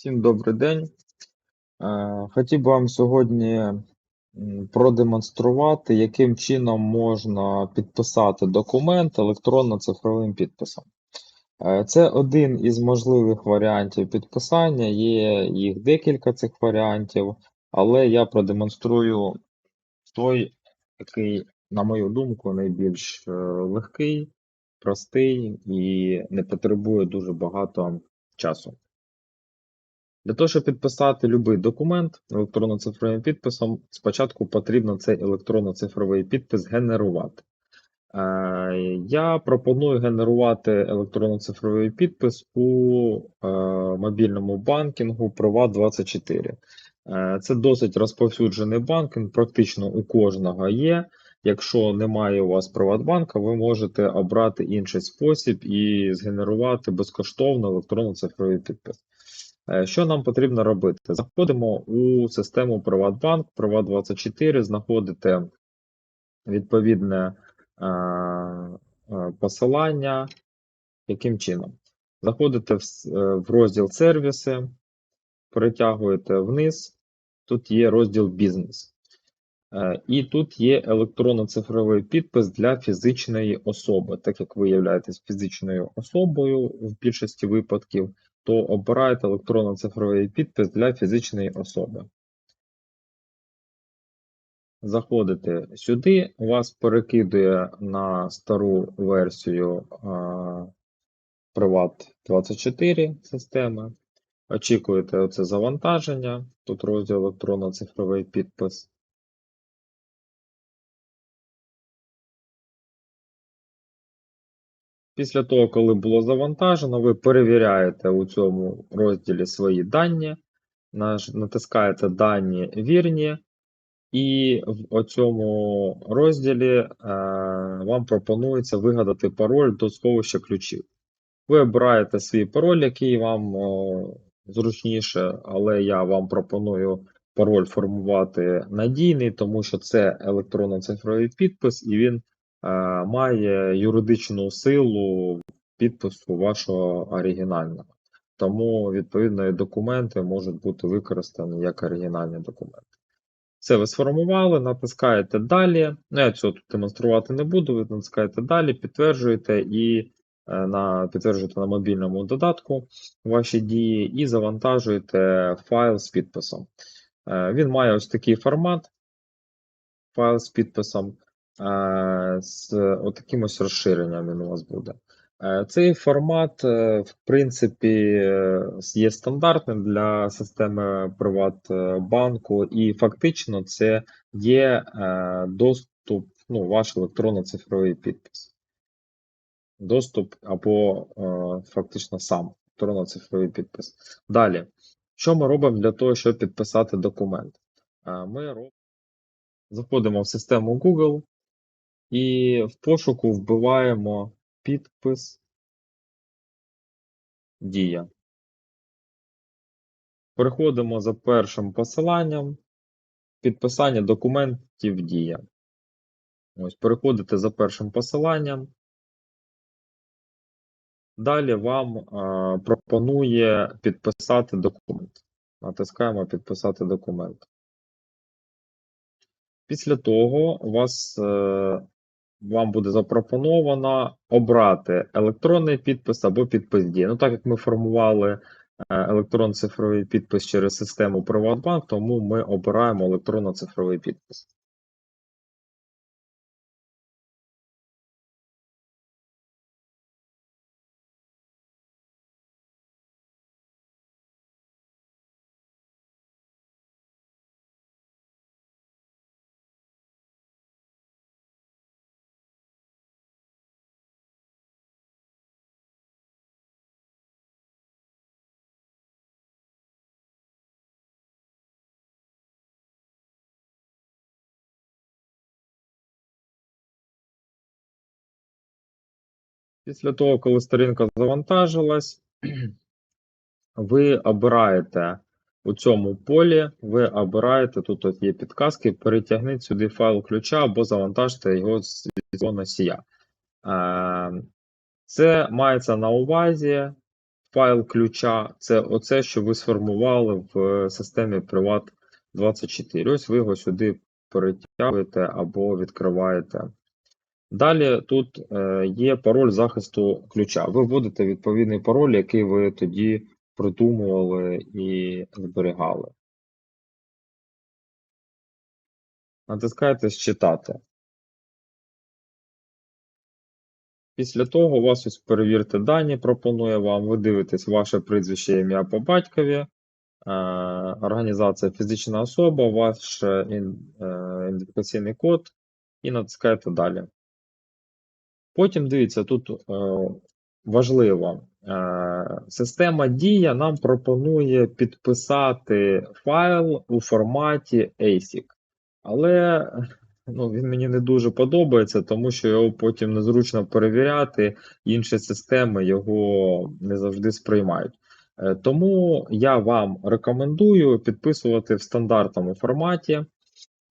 Всім добрий день. Е, Хотів би вам сьогодні продемонструвати, яким чином можна підписати документ електронно-цифровим підписом. Е, Це один із можливих варіантів підписання, є їх декілька цих варіантів, але я продемонструю той, який, на мою думку, найбільш е, легкий, простий і не потребує дуже багато часу. Для того, щоб підписати будь-який документ електронно-цифровим підписом, спочатку потрібно цей електронно-цифровий підпис генерувати. Е, Я пропоную генерувати електронно-цифровий підпис у е, мобільному банкінгу Privat24. Е, Це досить розповсюджений банкінг, практично у кожного є. Якщо немає у вас Приватбанка, ви можете обрати інший спосіб і згенерувати безкоштовно електронно-цифровий підпис. Е, Що нам потрібно робити? Заходимо у систему Приватбанк, Privat24, знаходите відповідне е, е, посилання. Яким чином? Заходите в, розділ сервіси, перетягуєте вниз, тут є розділ бізнес. І тут є електронно-цифровий підпис для фізичної особи. Так як ви являєтесь фізичною особою в більшості випадків, то обирайте електронно-цифровий підпис для фізичної особи. Заходите сюди, вас перекидує на стару версію Privat24 системи. Очікуєте оце завантаження. Тут розділ електронно-цифровий підпис. Після того, коли було завантажено, ви перевіряєте у цьому розділі свої дані, натискаєте дані вірні, і в оцьому розділі е, вам пропонується вигадати пароль до сховища ключів. Ви обираєте свій пароль, який вам е, зручніше, але я вам пропоную пароль формувати надійний, тому що це електронно-цифровий підпис, і він має юридичну силу підпису вашого оригінального. Тому, відповідно, документи можуть бути використані як оригінальні документи. Все ви сформували, натискаєте далі. Ну, я цього тут демонструвати не буду. Ви натискаєте далі, підтверджуєте і е, на, підтверджуєте на мобільному додатку ваші дії і завантажуєте файл з підписом. Е, Він має ось такий формат. Файл з підписом. З отаким розширенням він у вас буде. Е, Цей формат, е, в принципі, є стандартним для системи Приватбанку, і фактично це є е, доступ, ну, ваш електронно-цифровий підпис. Доступ або фактично сам електронно-цифровий підпис. Далі, що ми робимо для того, щоб підписати документ? Ми заходимо в систему Google і в пошуку вбиваємо підпис Дія. Переходимо за першим посиланням. Підписання документів Дія. Ось, переходите за першим посиланням. Далі вам е, пропонує підписати документ. Натискаємо підписати документ. Після того вас, е, вам буде запропоновано обрати електронний підпис або підпис дії. Ну, так як ми формували е, електронно-цифровий підпис через систему Приватбанк, тому ми обираємо електронно-цифровий підпис. Після того, коли сторінка завантажилась, ви обираєте у цьому полі, ви обираєте, тут от є підказки, перетягніть сюди файл ключа або завантажте його з цього носія. Е, Це мається на увазі файл ключа це оце, що ви сформували в системі Privat24. Ось ви його сюди перетягуєте або відкриваєте. Далі тут е, є пароль захисту ключа. Ви вводите відповідний пароль, який ви тоді придумували і зберігали. Натискаєте Считати. Після того у вас ось перевірте дані, пропонує вам, ви дивитесь ваше прізвище, ім'я по батькові, е, організація фізична особа, ваш е, ідентифікаційний код і натискаєте далі. Потім дивіться, тут е, важливо, система Дія нам пропонує підписати файл у форматі ASIC. Але ну, він мені не дуже подобається, тому що його потім незручно перевіряти, інші системи його не завжди сприймають. Е, тому я вам рекомендую підписувати в стандартному форматі.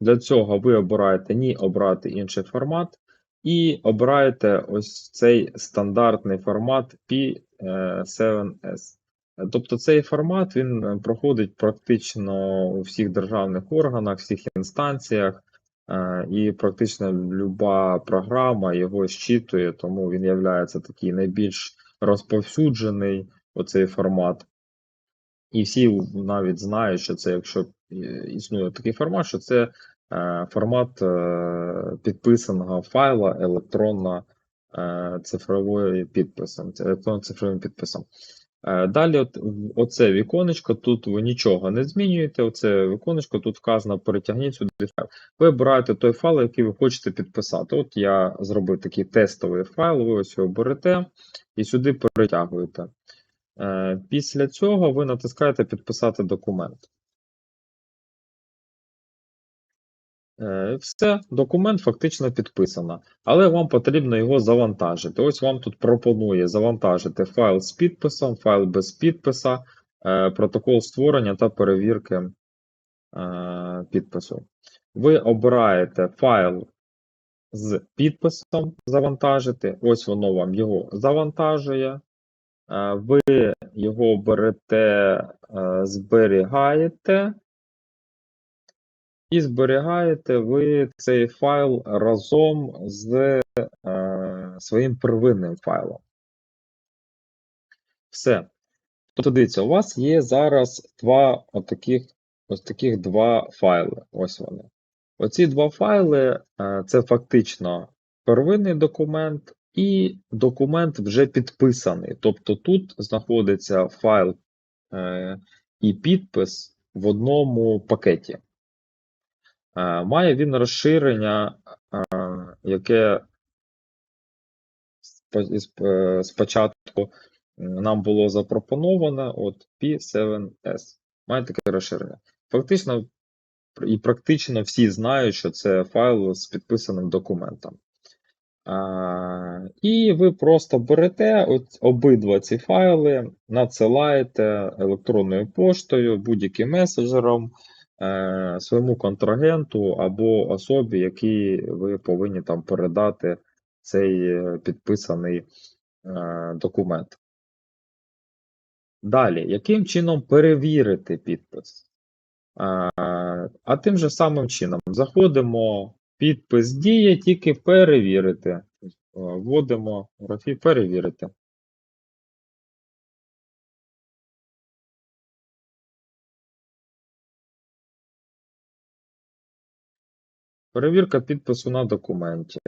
Для цього ви обираєте ні обрати інший формат, і обираєте ось цей стандартний формат P7S. Тобто цей формат він е, проходить практично у всіх державних органах, всіх інстанціях, е, і практично люба програма його щитує, тому він є такий найбільш розповсюджений оцей формат. І всі навіть знають, що це, якщо е, існує такий формат, що це формат підписаного файла електронно цифровою підписом, електронно цифровим підписом. Е, далі, от, оце віконечко, тут ви нічого не змінюєте. Оце віконечко, тут вказано перетягніть сюди файл. Ви обираєте той файл, який ви хочете підписати. От я зробив такий тестовий файл, ви ось його берете і сюди перетягуєте. Е, після цього ви натискаєте Підписати документ. Все, документ фактично підписано, але вам потрібно його завантажити. Ось вам тут пропонує завантажити файл з підписом, файл без підписа, е, протокол створення та перевірки е, підпису. Ви обираєте файл з підписом завантажити, ось воно вам його завантажує. Ви його берете, зберігаєте. І зберігаєте ви цей файл разом з е, своїм первинним файлом. Все. Тобто, дивіться, у вас є зараз два отаких, ось таких два файли. Ось вони. Оці два файли е, це фактично первинний документ і документ вже підписаний. Тобто тут знаходиться файл е, і підпис в одному пакеті. Е, має він розширення, е, яке е, спочатку нам було запропоновано от P7S. Має таке розширення. Фактично, і практично всі знають, що це файл з підписаним документом. І ви просто берете обидва ці файли, надсилаєте електронною поштою, будь-яким меседжером. Е, своєму контрагенту або особі, якій ви повинні там передати цей е, підписаний е, документ. Далі, яким чином перевірити підпис? А тим же самим чином заходимо, підпис діє, тільки перевірити. Вводимо графі перевірити. Перевірка підпису на документі.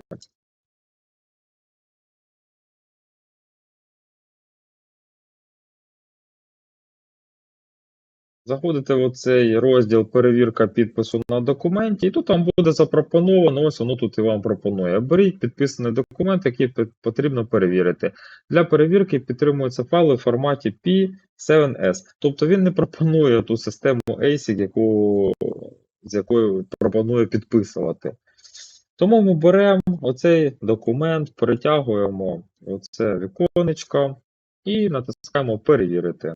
Заходите в цей розділ перевірка підпису на документі, і тут вам буде запропоновано, ось воно тут і вам пропонує. Беріть підписаний документ, який потрібно перевірити. Для перевірки підтримуються файли в форматі P7S. Тобто він не пропонує ту систему ASIC, яку з якою пропоную підписувати. Тому ми беремо оцей документ, перетягуємо оце віконечко і натискаємо Перевірити.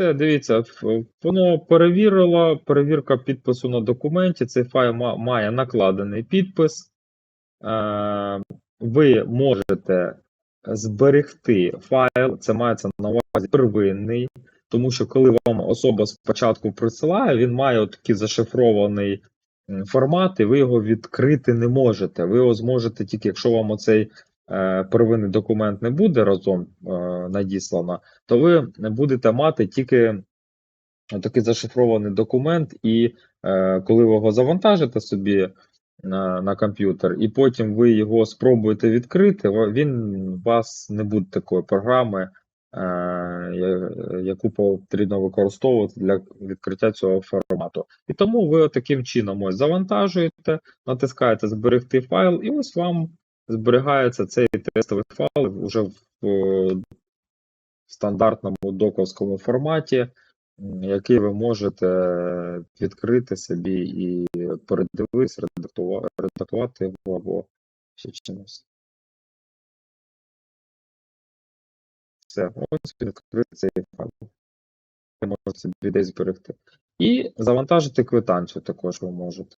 Все, дивіться, воно перевірило, перевірка підпису на документі. Цей файл має накладений підпис. Е, Ви можете зберегти файл, це мається на увазі первинний, тому що коли вам особа спочатку присилає, він має такий зашифрований формат, і ви його відкрити не можете. Ви його зможете тільки, якщо вам оцей е, первинний документ не буде разом е, надіслано, то ви будете мати тільки такий зашифрований документ, і е, коли ви його завантажите собі на, на комп'ютер, і потім ви його спробуєте відкрити, він у вас не буде такої програми, е, яку потрібно використовувати для відкриття цього формату. І тому ви таким чином ось завантажуєте, натискаєте зберегти файл, і ось вам зберігається цей тестовий файл вже в е, стандартному доковському форматі, який ви можете відкрити собі і передивитись, редактувати, редактувати або ще чимось. Все, ось відкрити цей файл. Ви можете собі десь зберегти. І завантажити квитанцію також ви можете.